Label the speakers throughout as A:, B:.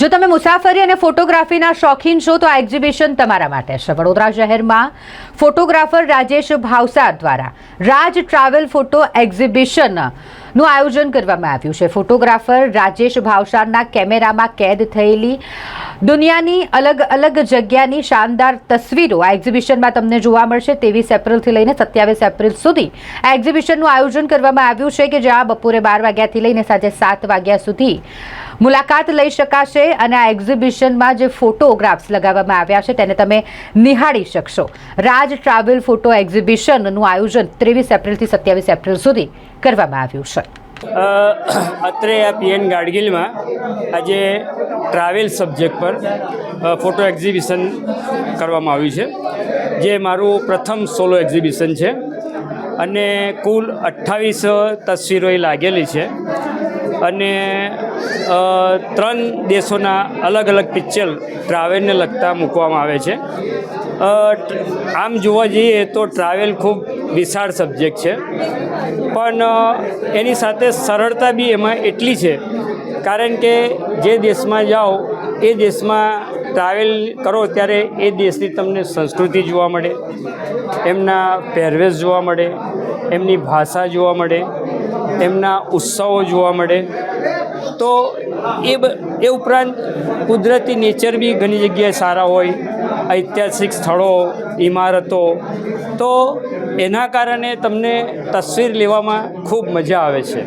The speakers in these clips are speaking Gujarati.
A: જો તમે મુસાફરી અને ફોટોગ્રાફીના શોખીન છો, તો આ એક્ઝિબિશન તમારા માટે છે. વડોદરા શહેરમાં ફોટોગ્રાફર રાજેશ ભાવસાર દ્વારા રાજ ટ્રાવેલ ફોટો એક્ઝિબિશન નું આયોજન કરવામાં આવ્યું છે. ફોટોગ્રાફર રાજેશ ભાવસારના કેમેરામાં કેદ થયેલી દુનિયાની અલગ અલગ જગ્યાની શાનદાર તસવીરો આ એક્ઝિબિશનમાં તમને જોવા મળશે. ત્રેવીસ એપ્રિલથી લઈને સત્યાવીસ એપ્રિલ સુધી આ એક્ઝિબિશનનું આયોજન કરવામાં આવ્યું છે કે જ્યાં બપોરે બાર વાગ્યાથી લઈને સાંજે સાત વાગ્યા સુધી મુલાકાત લઈ શકાશે અને આ એક્ઝિબિશનમાં જે ફોટોગ્રાફ્સ લગાવવામાં આવ્યા છે તેને તમે નિહાળી શકશો. રાજ ટ્રાવેલ ફોટો એક્ઝિબિશનનું આયોજન ત્રેવીસ એપ્રિલથી સત્યાવીસ એપ્રિલ સુધી કરવામાં આવ્યું છે.
B: અત્રે આ પીએન ગાડગીલમાં આજે ટ્રાવેલ સબ્જેક્ટ પર ફોટો એક્ઝિબિશન કરવામાં આવ્યું છે, જે મારું પ્રથમ સોલો એક્ઝિબિશન છે. અને કુલ અઠ્ઠાવીસ તસવીરો એ લાગેલી છે. અને ત્રણ દેશોના અલગ અલગ પિક્ચર ટ્રાવેલને લગતા મૂકવામાં આવે છે. આમ જોવા જઈએ તો ટ્રાવેલ ખૂબ વિશાળ સબ્જેક્ટ છે. પણ એની સાથે સરળતા બી એમાં એટલી છે. કારણ કે જે દેશમાં જાઓ, એ દેશમાં ટ્રાવેલ કરો ત્યારે એ દેશની તમને સંસ્કૃતિ જોવા મળે, એમના પહેરવેશ જોવા મળે, એમની ભાષા જોવા મળે, એમના ઉત્સવો જોવા મળે. તો એ એ ઉપરાંત કુદરતી નેચર બી ઘણી જગ્યાએ સારા હોય. ઐતિહાસિક સ્થળો, ઇમારતો. તો એના કારણે તમને તસવીર લેવામાં ખૂબ મજા આવે છે.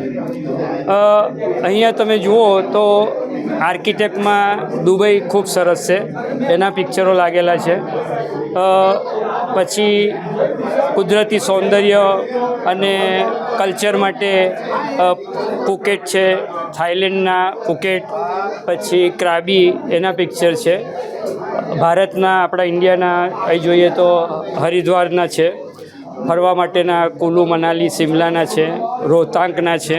B: અહીંયા તમે જુઓ તો આર્કિટેક્ટમાં દુબઈ ખૂબ સરસ છે. એના પિક્ચરો લાગેલા છે. પછી કુદરતી સૌંદર્ય અને કલ્ચર માટે પુકેટ છે થાઈલેન્ડના પુકેટ, પછી ક્રાબી એના પિક્ચર છે. ભારતના, આપણા ઇન્ડિયાના, અહીં જોઈએ તો હરિદ્વારના છે. ફરવા માટેના કુલુ, મનાલી, શિમલાના છે, રોહતાંગના છે.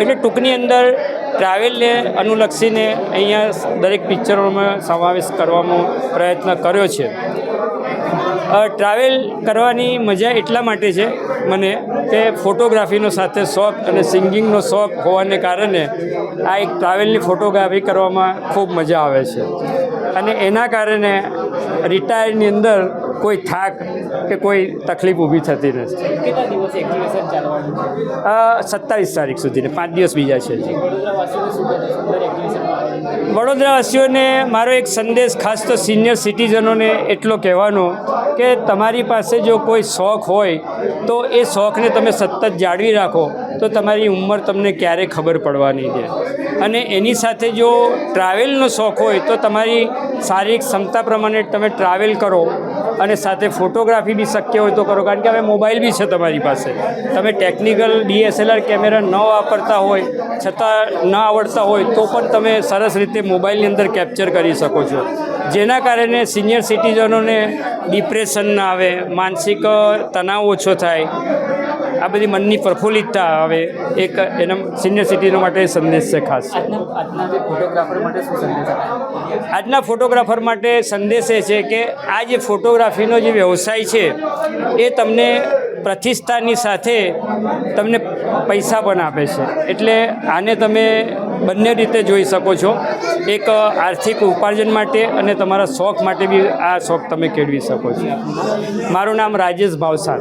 B: એટલે ટૂંકની અંદર ટ્રાવેલને અનુલક્ષીને અહીંયા દરેક પિક્ચરોમાં સમાવેશ કરવાનો પ્રયત્ન કર્યો છે. ટ્રાવેલ કરવાની મજા એટલા માટે છે મને કે ફોટોગ્રાફીનો સાથે શોખ અને સિંગિંગનો શોખ હોવાને કારણે આ એક ટ્રાવેલની ફોટોગ્રાફી કરવામાં ખૂબ મજા આવે છે. અને એના કારણે રિટાયરની અંદર કોઈ થાક કે કોઈ તકલીફ ઊભી થતી નથી. સત્તાવીસ તારીખ સુધીને પાંચ દિવસ બીજા છે
C: વડોદરાવાસીઓને
B: મારો. એક સંદેશ ખાસ તો સિનિયર સિટીઝનોને એટલો કહેવાનો કે તમારી પાસે જો કોઈ શોખ હોય તો એ શોખને તમે સતત જાળવી રાખો તો તમારી ઉંમર તમને ક્યારેય ખબર પડવા નહીં દે. અને એની સાથે જો ટ્રાવેલનો શોખ હોય તો તમારી શારીરિક ક્ષમતા પ્રમાણે તમે ટ્રાવેલ કરો અને સાથે ફોટોગ્રાફી બી શક્ય હોય તો કરો. કારણ કે હવે મોબાઈલ બી છે તમારી પાસે. તમે ટેકનિકલ ડીએસએલઆર કેમેરા ન વાપરતા હોય, છતાં ન આવડતા હોય, તો પણ તમે સરસ રીતે મોબાઈલની અંદર કેપ્ચર કરી શકો છો. જેના કારણે સિનિયર સિટીઝનોને ડિપ્રેશન ના આવે, માનસિક તણાવ ઓછો થાય આ બધી મનની પ્રફુલ્લિતતા આવે એક એના સિનિયર સિટીઝનો માટે સંદેશ છે ખાસ.
C: આજના આજના ફોટોગ્રાફર માટે શું સંદેશ
B: આજના ફોટોગ્રાફર માટે સંદેશ એ છે કે આ જે ફોટોગ્રાફીનો જે વ્યવસાય છે એ તમને પ્રતિષ્ઠાની સાથે તમને પૈસા પણ આપે છે. એટલે આને તમે બંને રીતે જોઈ શકો છો. એક આર્થિક ઉપાર્જન માટે અને તમારા શોખ માટે બી આ શોખ તમે કેળવી શકો છો. મારું નામ રાજેશ ભાવસાર.